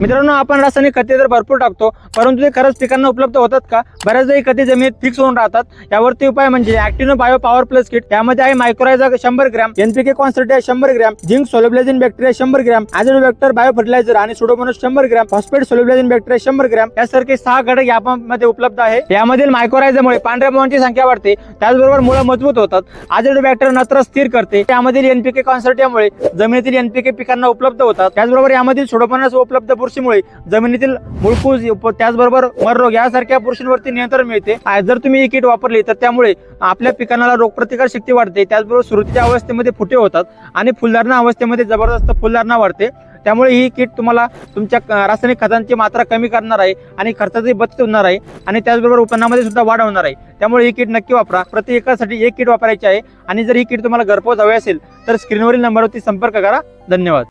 मित्रांनो आपण रासायनिक खते तर भरपूर टाकतो परंतु ते खरंच पिकांना उपलब्ध होतात का? बऱ्याचदा ही खते जमिनीत फिक्स होऊन राहतात. यावरती उपाय म्हणजे actino bio power plus kit त्यामध्ये आहे मायक्रोरायझा शंभर ग्रॅम एनपीके कॉन्सन्ट्रेट शंभर ग्रॅम झिंक सोलोब्लेझिन बॅक्टेरिया शंभर ग्रॅम ॲझोबॅक्टर बायो फर्टिलायझर आणि सुडोमोनस शंभर ग्रॅम फॉस्फेट सोलोब्लेझिन बॅक्टेरिया शंभर ग्रॅम. यासारखे सहा घटक यामध्ये उपलब्ध आहे. यामधील मायक्रोरायझामुळे पांढऱ्या मुळांची संख्या वाढते त्याचबरोबर मुळे मजबूत होतात. बॅक्टेरिया नत्र स्थिर करते. त्यामधील एनपीके कॉन्सन्ट्रेटमुळे जमिनीतील एनपीके पिकांना उपलब्ध होतात. त्याचबरोबर यामधील सुडोमोनस उपलब्ध बुरशीमुळे जमिनीतील मुळकूज त्याचबरोबर मररोग यासारख्या बुरशींवरती नियंत्रण मिळते. जर तुम्ही ही किट वापरली तर त्यामुळे आपल्या पिकांना रोगप्रतिकार शक्ती वाढते. त्याचबरोबर सुरुवातीच्या अवस्थेमध्ये फुटे होतात आणि फुलधारणा अवस्थेमध्ये जबरदस्त फुलधारणा वाढते. त्यामुळे ही किट तुम्हाला तुमच्या क- रासायनिक खतांची मात्रा कमी करणार आहे आणि खर्चाची बचत होणार आहे आणि त्याचबरोबर उत्पन्नामध्ये सुद्धा वाढ होणार आहे. त्यामुळे ही किट नक्की वापरा. प्रति एकासाठी एक किट वापरायची आहे आणि जर ही किट तुम्हाला घरपोच हवी असेल तर स्क्रीनवरील नंबरवरती संपर्क करा. धन्यवाद.